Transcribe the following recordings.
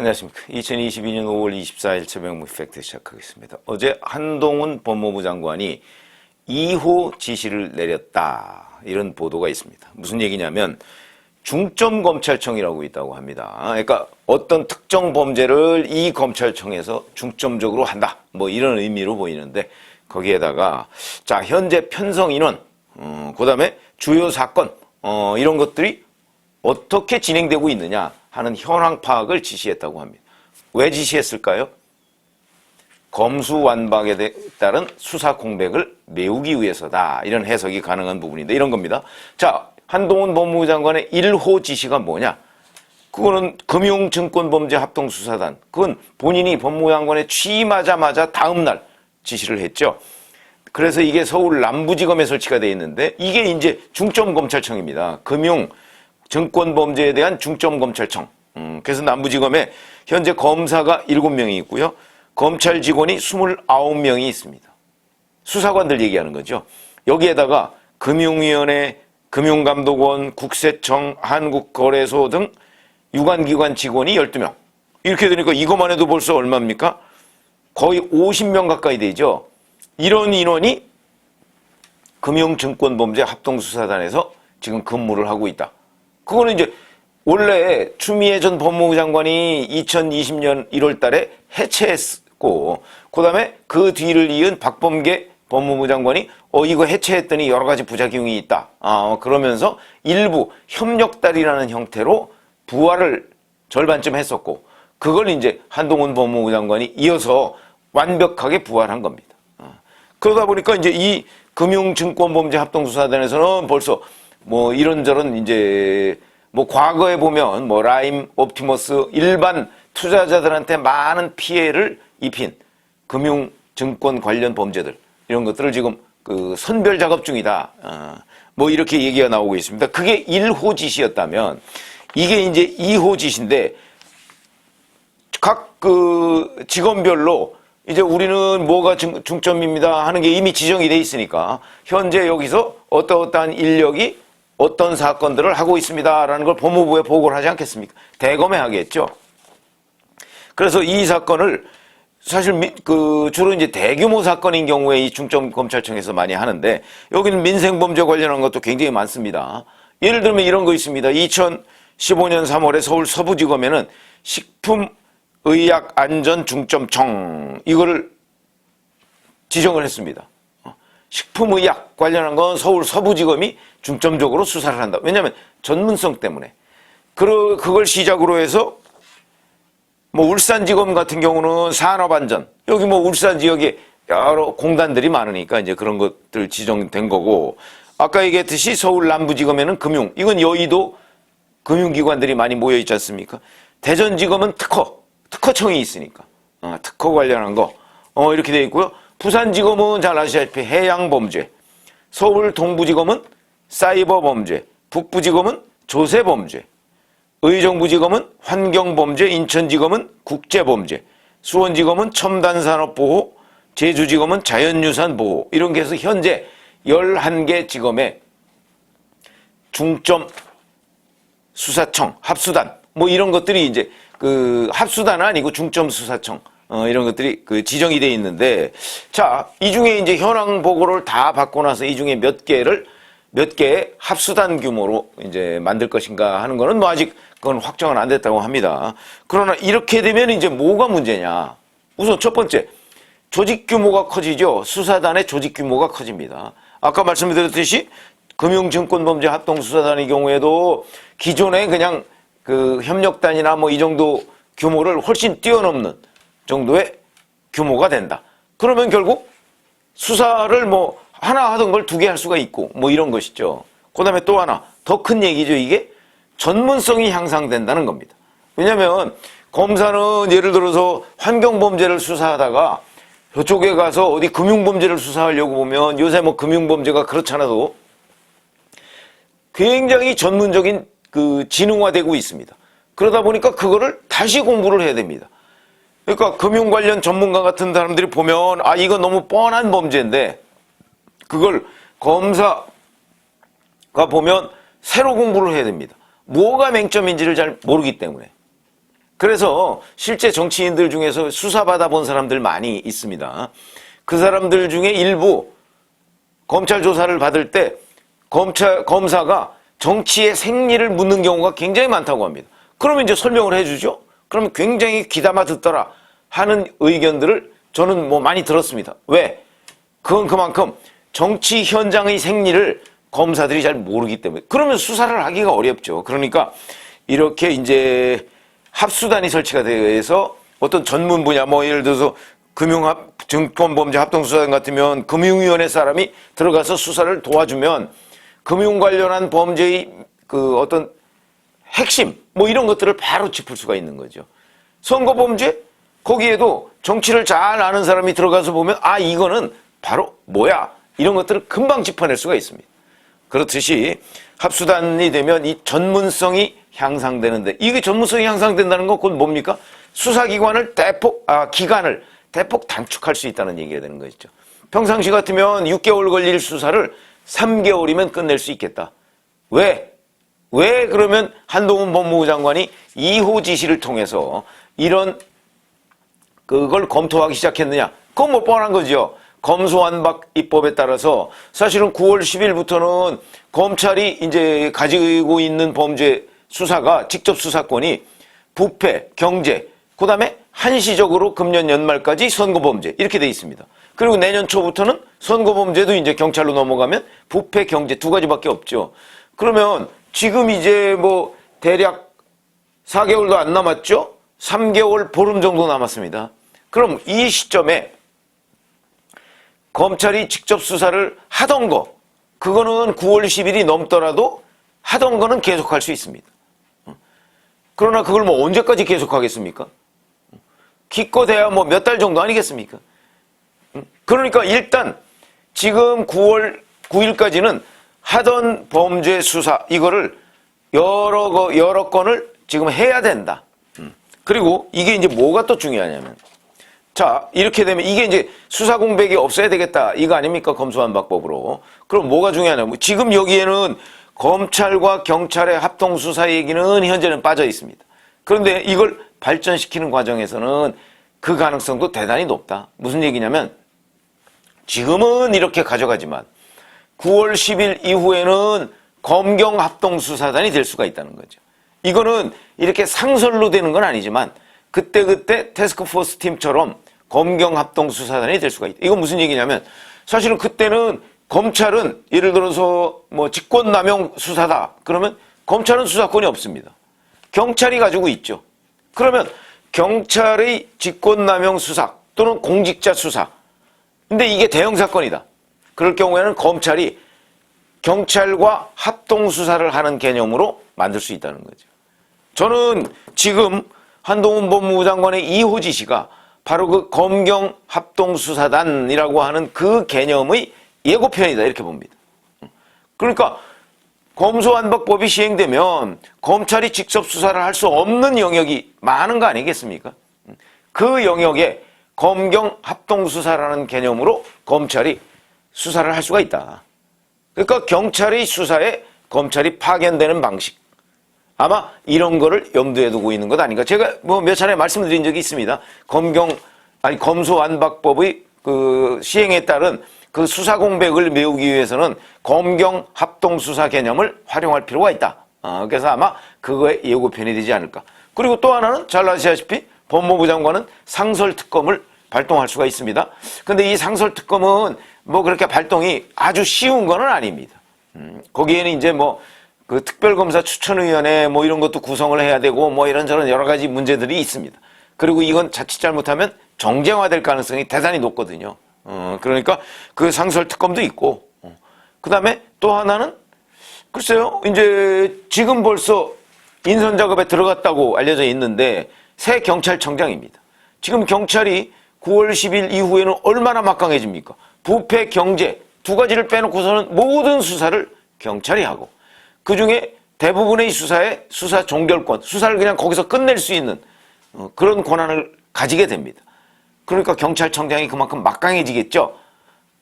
안녕하십니까. 2022년 5월 24일 새벽 팩트 시작하겠습니다. 어제 한동훈 법무부 장관이 2호 지시를 내렸다. 이런 보도가 있습니다. 무슨 얘기냐면 중점검찰청이라고 있다고 합니다. 그러니까 어떤 특정 범죄를 이 검찰청에서 중점적으로 한다. 뭐 이런 의미로 보이는데 거기에다가 자 현재 편성 인원, 어, 그다음에 주요 사건 어, 이런 것들이 어떻게 진행되고 있느냐 하는 현황 파악을 지시했다고 합니다. 왜 지시했을까요? 검수완박에 대- 따른 수사 공백을 메우기 위해서다. 이런 해석이 가능한 부분인데 이런 겁니다. 자, 한동훈 법무부 장관의 1호 지시가 뭐냐? 그거는 금융증권범죄 합동수사단. 그건 본인이 법무부 장관에 취임하자마자 다음 날 지시를 했죠. 그래서 이게 서울 남부지검에 설치가 되어 있는데 이게 이제 중점검찰청입니다. 금융 증권범죄에 대한 중점 검찰청. 음, 그래서 남부지검에 현재 검사가 7명이 있고요. 검찰 직원이 29명이 있습니다. 수사관들 얘기하는 거죠. 여기에다가 금융위원회, 금융감독원, 국세청, 한국거래소 등 유관기관 직원이 12명. 이렇게 되니까 이것만 해도 벌써 얼마입니까? 거의 50명 가까이 되죠. 이런 인원이 금융증권범죄 합동수사단에서 지금 근무를 하고 있다. 그거는 이제 원래 추미애 전 법무부 장관이 2020년 1월 달에 해체했고, 그 다음에 그 뒤를 이은 박범계 법무부 장관이 어, 이거 해체했더니 여러 가지 부작용이 있다. 아, 그러면서 일부 협력단이라는 형태로 부활을 절반쯤 했었고, 그걸 이제 한동훈 법무부 장관이 이어서 완벽하게 부활한 겁니다. 어. 그러다 보니까 이제 이 금융증권범죄 합동수사단에서는 벌써 뭐 이런저런 이제 뭐 과거에 보면 뭐 라임, 옵티머스 일반 투자자들한테 많은 피해를 입힌 금융 증권 관련 범죄들 이런 것들을 지금 그 선별 작업 중이다. 어, 뭐 이렇게 얘기가 나오고 있습니다. 그게 1호 지시였다면 이게 이제 2호 지시인데 각 그 직원별로 이제 우리는 뭐가 중, 중점입니다 하는 게 이미 지정이 돼 있으니까 현재 여기서 어떠어떠한 인력이 어떤 사건들을 하고 있습니다라는 걸 법무부에 보고를 하지 않겠습니까? 대검에 하겠죠. 그래서 이 사건을 사실 미- 그 주로 이제 대규모 사건인 경우에 이 중점 검찰청에서 많이 하는데 여기는 민생 범죄 관련한 것도 굉장히 많습니다. 예를 들면 이런 거 있습니다. 2015년 3월에 서울 서부지검에는 식품의약안전중점청 이거를 지정을 했습니다. 어, 식품의약 관련한 건 서울 서부지검이 중점적으로 수사를 한다. 왜냐하면 전문성 때문에. 그, 그걸 시작으로 해서 뭐 울산지검 같은 경우는 산업안전 여기 뭐 울산 지역에 여러 공단들이 많으니까 이제 그런 것들 지정된 거고 아까 얘기했듯이 서울 남부지검에는 금융 이건 여의도 금융기관들이 많이 모여 있지 않습니까? 대전지검은 특허 특허청이 있으니까 어, 특허 관련한 거 어, 이렇게 돼 있고요. 부산지검은 잘 아시다시피 해양범죄 서울 동부지검은 사이버범죄 북부지검은 조세범죄 의정부지검은 환경범죄, 인천지검은 국제범죄, 수원지검은 첨단산업보호, 제주지검은 자연유산보호 이런 게 해서 현재 11개 지검에 중점 수사청, 합수단 뭐 이런 것들이 이제 그 합수단은 아니고 중점 수사청 어, 이런 것들이 그 지정이 돼 있는데 자, 이 중에 이제 현황 보고를 다 받고 나서 이 중에 몇 개를 몇 개의 합수단 규모로 이제 만들 것인가 하는 거는 뭐 아직 그건 확정은 안 됐다고 합니다. 그러나 이렇게 되면 이제 뭐가 문제냐? 우선 첫 번째 조직 규모가 커지죠. 수사단의 조직 규모가 커집니다. 아까 말씀드렸듯이 금융증권범죄 합동수사단의 경우에도 기존에 그냥 그 협력단이나 뭐 이 정도 규모를 훨씬 뛰어넘는 정도의 규모가 된다. 그러면 결국 수사를 뭐 하나 하던 걸 두 개 할 수가 있고 뭐 이런 것이죠. 그 다음에 또 하나 더 큰 얘기죠. 이게 전문성이 향상된다는 겁니다. 왜냐하면 검사는 예를 들어서 환경범죄를 수사하다가 저쪽에 가서 어디 금융범죄를 수사하려고 보면 요새 뭐 금융범죄가 그렇잖아도 굉장히 전문적인 그 지능화되고 있습니다. 그러다 보니까 그거를 다시 공부를 해야 됩니다. 그러니까 금융 관련 전문가 같은 사람들이 보면 아 이거 너무 뻔한 범죄인데 그걸 검사가 보면 새로 공부를 해야 됩니다. 뭐가 맹점인지를 잘 모르기 때문에 그래서 실제 정치인들 중에서 수사받아 본 사람들 많이 있습니다. 그 사람들 중에 일부 검찰 조사를 받을 때 검찰 검사가 정치의 생리를 묻는 경우가 굉장히 많다고 합니다. 그러면 이제 설명을 해주죠. 그러면 굉장히 귀담아 듣더라 하는 의견들을 저는 뭐 많이 들었습니다. 왜? 그건 그만큼 정치 현장의 생리를 검사들이 잘 모르기 때문에 그러면 수사를 하기가 어렵죠. 그러니까 이렇게 이제 합수단이 설치가 되어서 어떤 전문 분야 뭐 예를 들어서 금융합 증권범죄 합동수사단 같으면 금융위원회 사람이 들어가서 수사를 도와주면 금융 관련한 범죄의 그 어떤 핵심 뭐 이런 것들을 바로 짚을 수가 있는 거죠. 선거 범죄 거기에도 정치를 잘 아는 사람이 들어가서 보면 아 이거는 바로 뭐야 이런 것들을 금방 짚어낼 수가 있습니다. 그렇듯이 합수단이 되면 이 전문성이 향상되는데 이게 전문성이 향상된다는 건 그건 뭡니까? 수사기관을 대폭 아 기간을 대폭 단축할 수 있다는 얘기가 되는 것이죠. 평상시 같으면 6개월 걸릴 수사를 3개월이면 끝낼 수 있겠다. 왜? 왜 그러면 한동훈 법무부 장관이 2호 지시를 통해서 이런 그걸 검토하기 시작했느냐? 그건 뭐 뻔한 거죠. 검소한박 입법에 따라서 사실은 9월 10일부터는 검찰이 이제 가지고 있는 범죄 수사가 직접 수사권이 부패, 경제, 그 다음에 한시적으로 금년 연말까지 선거범죄 이렇게 돼 있습니다. 그리고 내년 초부터는 선거범죄도 이제 경찰로 넘어가면 부패, 경제 두 가지밖에 없죠. 그러면 지금 이제 뭐 대략 4개월도 안 남았죠? 3개월 보름 정도 남았습니다. 그럼 이 시점에 검찰이 직접 수사를 하던 거, 그거는 9월 10일이 넘더라도 하던 거는 계속할 수 있습니다. 그러나 그걸 뭐 언제까지 계속하겠습니까? 기껏해야 뭐 몇 달 정도 아니겠습니까? 그러니까 일단 지금 9월 9일까지는 하던 범죄 수사 이거를 여러 거 여러 건을 지금 해야 된다. 음. 그리고 이게 이제 뭐가 또 중요하냐면 자 이렇게 되면 이게 이제 수사 공백이 없어야 되겠다 이거 아닙니까 검수한 박법으로 그럼 뭐가 중요하냐면 지금 여기에는 검찰과 경찰의 합동 수사 얘기는 현재는 빠져 있습니다. 그런데 이걸 발전시키는 과정에서는 그 가능성도 대단히 높다. 무슨 얘기냐면 지금은 이렇게 가져가지만 9월 10일 이후에는 검경 합동 수사단이 될 수가 있다는 거죠. 이거는 이렇게 상설로 되는 건 아니지만 그때그때 테스크포스 팀처럼 검경 합동 수사단이 될 수가 있다. 이건 무슨 얘기냐면 사실은 그때는 검찰은 예를 들어서 뭐 직권남용 수사다. 그러면 검찰은 수사권이 없습니다. 경찰이 가지고 있죠. 그러면 경찰의 직권남용 수사 또는 공직자 수사. 근데 이게 대형 사건이다. 그럴 경우에는 검찰이 경찰과 합동 수사를 하는 개념으로 만들 수 있다는 거죠. 저는 지금 한동훈 법무부 장관의 2호 지시가 바로 그 검경 합동 수사단이라고 하는 그 개념의 예고편이다 이렇게 봅니다. 그러니까 검소한박법이 시행되면 검찰이 직접 수사를 할 수 없는 영역이 많은 거 아니겠습니까? 그 영역에 검경 합동수사라는 개념으로 검찰이 수사를 할 수가 있다. 그러니까 경찰의 수사에 검찰이 파견되는 방식. 아마 이런 거를 염두에 두고 있는 것 아닌가. 제가 뭐 몇 차례 말씀드린 적이 있습니다. 검경, 아니, 검소완박법의 그 시행에 따른 그 수사 공백을 메우기 위해서는 검경 합동 수사 개념을 활용할 필요가 있다. 어, 그래서 아마 그거에 예고편이 되지 않을까. 그리고 또 하나는 잘 아시다시피 법무부 장관은 상설 특검을 발동할 수가 있습니다. 근데 이 상설 특검은 뭐 그렇게 발동이 아주 쉬운 거는 아닙니다. 음, 거기에는 이제 뭐 그 특별검사 추천위원회 뭐 이런 것도 구성을 해야 되고 뭐 이런저런 여러 가지 문제들이 있습니다. 그리고 이건 자칫 잘못하면 정쟁화될 가능성이 대단히 높거든요. 어, 그러니까 그 상설 특검도 있고, 어. 그 다음에 또 하나는 글쎄요, 이제 지금 벌써 인선 작업에 들어갔다고 알려져 있는데 새 경찰청장입니다. 지금 경찰이 9월 10일 이후에는 얼마나 막강해집니까? 부패, 경제 두 가지를 빼놓고서는 모든 수사를 경찰이 하고 그 중에 대부분의 수사에 수사 종결권, 수사를 그냥 거기서 끝낼 수 있는 어, 그런 권한을 가지게 됩니다. 그러니까 경찰청장이 그만큼 막강해지겠죠.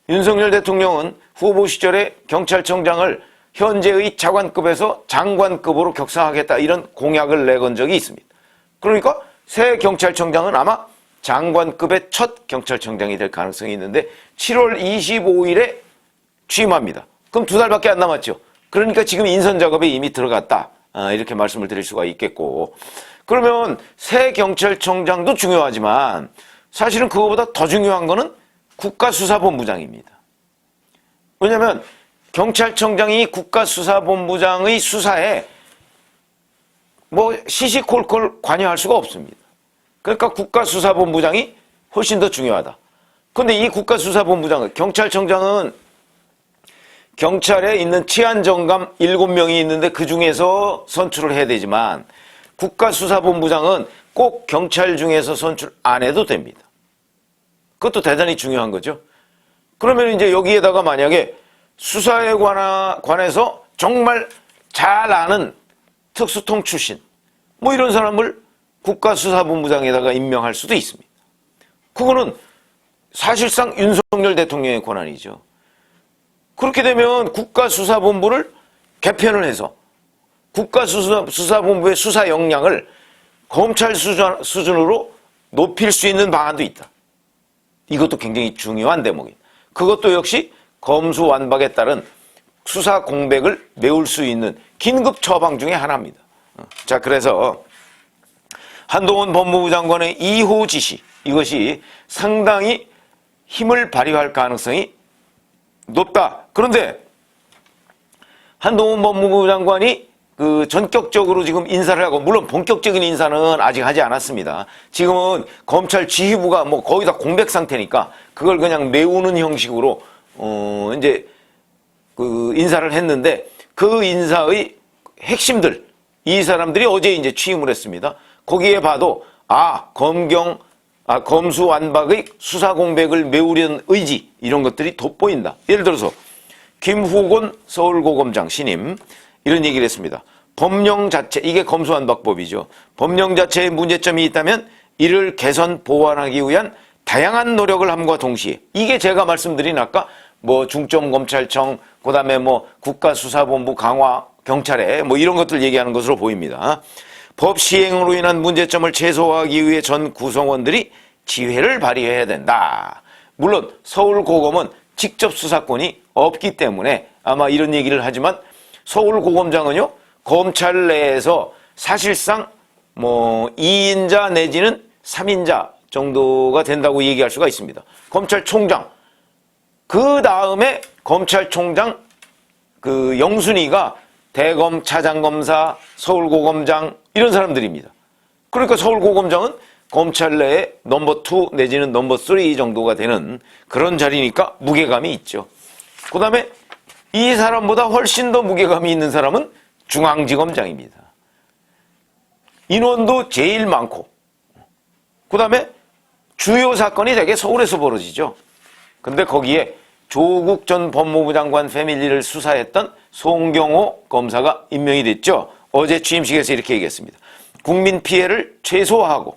윤석열 대통령은 후보 시절에 경찰청장을 현재의 차관급에서 장관급으로 격상하겠다 이런 공약을 내건 적이 있습니다. 그러니까 새 경찰청장은 아마 장관급의 첫 경찰청장이 될 가능성이 있는데 7월 25일에 취임합니다. 그럼 두 달밖에 안 남았죠. 그러니까 지금 인선 작업에 이미 들어갔다. 아, 이렇게 말씀을 드릴 수가 있겠고. 그러면 새 경찰청장도 중요하지만 사실은 그거보다 더 중요한 거는 국가수사본부장입니다. 왜냐하면 경찰청장이 국가수사본부장의 수사에 뭐 시시콜콜 관여할 수가 없습니다. 그러니까 국가수사본부장이 훨씬 더 중요하다. 그런데 이 국가수사본부장은 경찰청장은 경찰에 있는 치안정감 7명이 있는데 그 중에서 선출을 해야 되지만 국가수사본부장은 꼭 경찰 중에서 선출 안 해도 됩니다. 그것도 대단히 중요한 거죠. 그러면 이제 여기에다가 만약에 수사에 관하, 관해서 정말 잘 아는 특수통 출신 뭐 이런 사람을 국가수사본부장에다가 임명할 수도 있습니다. 그거는 사실상 윤석열 대통령의 권한이죠. 그렇게 되면 국가수사본부를 개편을 해서 국가수사본부의 수사 역량을 검찰 수준, 수준으로 높일 수 있는 방안도 있다. 이것도 굉장히 중요한 대목입니다. 그것도 역시 검수완박에 따른 수사 공백을 메울 수 있는 긴급 처방 중의 하나입니다. 어, 자, 그래서 한동훈 법무부 장관의 2호 지시 이것이 상당히 힘을 발휘할 가능성이 높다. 그런데 한동훈 법무부 장관이 그 전격적으로 지금 인사를 하고 물론 본격적인 인사는 아직 하지 않았습니다. 지금은 검찰 지휘부가 뭐 거의 다 공백 상태니까 그걸 그냥 메우는 형식으로 어 이제 그 인사를 했는데 그 인사의 핵심들 이 사람들이 어제 이제 취임을 했습니다. 거기에 봐도 아 검경 아 검수완박의 수사 공백을 메우려는 의지 이런 것들이 돋보인다. 예를 들어서 김후곤 서울고검장 신임 이런 얘기를 했습니다. 법령 자체 이게 검수완박법이죠. 법령 자체에 문제점이 있다면 이를 개선 보완하기 위한 다양한 노력을 함과 동시에 이게 제가 말씀드린 아까 뭐 중점검찰청 그다음에 뭐 국가수사본부 강화 경찰에 뭐 이런 것들 얘기하는 것으로 보입니다. 법 시행으로 인한 문제점을 최소화하기 위해 전 구성원들이 지혜를 발휘해야 된다. 물론 서울고검은 직접 수사권이 없기 때문에 아마 이런 얘기를 하지만 서울고검장은요 검찰 내에서 사실상 뭐 2인자 내지는 3인자 정도가 된다고 얘기할 수가 있습니다. 검찰총장 그 다음에 검찰총장 그 영순위가 대검 차장검사 서울고검장 이런 사람들입니다. 그러니까 서울고검장은 검찰 내에 넘버 2 내지는 넘버 3 정도가 되는 그런 자리니까 무게감이 있죠. 그 다음에 이 사람보다 훨씬 더 무게감이 있는 사람은 중앙지검장입니다. 인원도 제일 많고 그 다음에 주요 사건이 대개 서울에서 벌어지죠. 근데 거기에 조국 전 법무부 장관 패밀리를 수사했던 송경호 검사가 임명이 됐죠. 어제 취임식에서 이렇게 얘기했습니다. 국민 피해를 최소화하고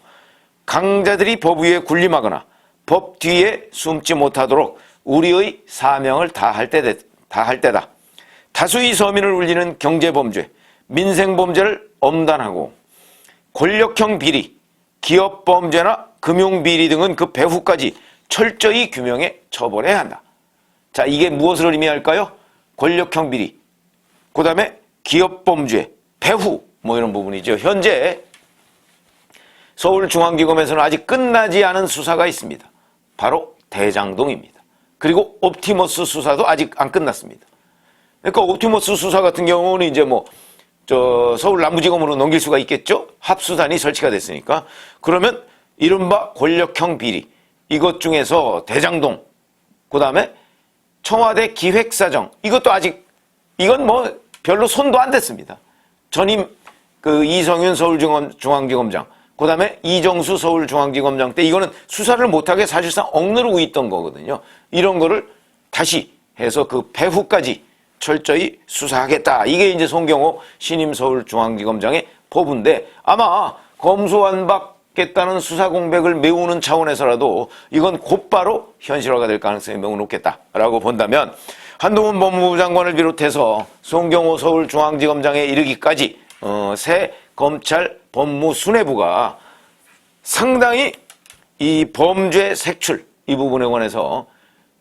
강자들이 법 위에 군림하거나 법 뒤에 숨지 못하도록 우리의 사명을 다할 때, 다할 때다. 다수의 서민을 울리는 경제범죄, 민생범죄를 엄단하고 권력형 비리, 기업범죄나 금융비리 등은 그 배후까지 철저히 규명해 처벌해야 한다. 자, 이게 무엇을 의미할까요? 권력형 비리, 그 다음에 기업범죄, 배후, 뭐 이런 부분이죠. 현재 서울중앙지검에서는 아직 끝나지 않은 수사가 있습니다. 바로 대장동입니다. 그리고 옵티머스 수사도 아직 안 끝났습니다. 그러니까 옵티머스 수사 같은 경우는 이제 뭐, 저, 서울 남부지검으로 넘길 수가 있겠죠? 합수단이 설치가 됐으니까. 그러면 이른바 권력형 비리. 이것 중에서 대장동, 그 다음에 청와대 기획사정. 이것도 아직, 이건 뭐 별로 손도 안 댔습니다. 전임 그 이성윤 서울중앙지검장, 그 다음에 이정수 서울중앙지검장 때 이거는 수사를 못하게 사실상 억누르고 있던 거거든요. 이런 거를 다시 해서 그 배후까지 철저히 수사하겠다. 이게 이제 송경호 신임 서울중앙지검장의 포부인데 아마 검수완박겠다는 수사 공백을 메우는 차원에서라도 이건 곧바로 현실화가 될 가능성이 매우 높겠다라고 본다면 한동훈 법무부 장관을 비롯해서 송경호 서울중앙지검장에 이르기까지 어, 새 검찰 법무 수뇌부가 상당히 이 범죄 색출 이 부분에 관해서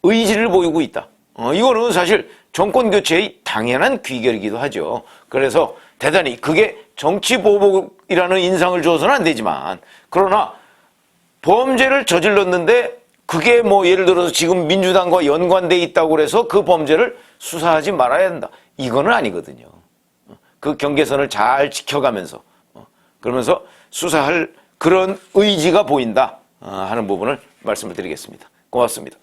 의지를 보이고 있다. 어, 이거는 사실 정권 교체의 당연한 귀결이기도 하죠. 그래서 대단히 그게 정치 보복이라는 인상을 줘서는 안 되지만 그러나 범죄를 저질렀는데 그게 뭐 예를 들어서 지금 민주당과 연관돼 있다고 그래서 그 범죄를 수사하지 말아야 한다. 이거는 아니거든요. 그 경계선을 잘 지켜가면서 어, 그러면서 수사할 그런 의지가 보인다 어, 하는 부분을 말씀을 드리겠습니다. 고맙습니다.